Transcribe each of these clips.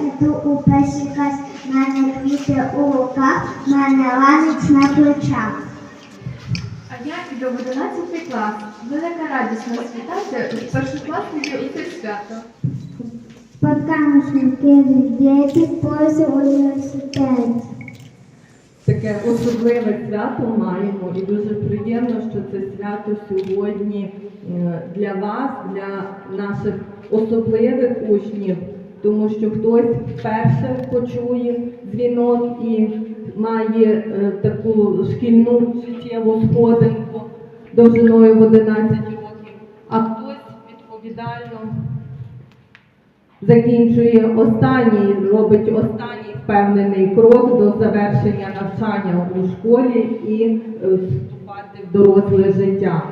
іду у перший клас, мене квіти у руках, мене ланець на плечах. А я іду в 11 клас. Велика радість нас вітати у першокласників у це свято. Споткаємося діти поза університет. Таке особливе свято маємо, і дуже приємно, що це свято сьогодні е, для вас, для наших особливих учнів, тому що хтось вперше почує дзвінок і має е, таку шкільну життєву сходинку довжиною в 11 років, а хтось відповідально закінчує останній, робить останній впевнений крок до завершення навчання у школі і е, вступати в доросле життя.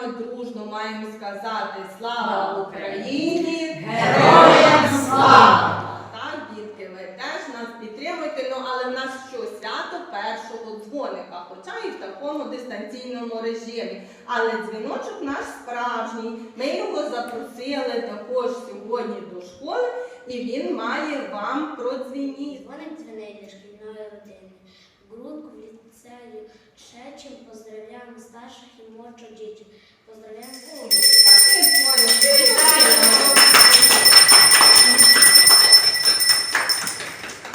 Вами дружно маємо сказати Слава Україні! Героям слава! Так, дітки, ви теж нас підтримуєте. Ну але в нас що свято першого дзвоника, хоча і в такому дистанційному режимі. Але дзвіночок наш справжній. Ми його запросили також сьогодні до школи, і він має вам продзвініть. Дзвонить дзвінить для шкільної родини. Грудку в ліцею Шечем поздравляємо старших і молодших дітей. Поздравляємо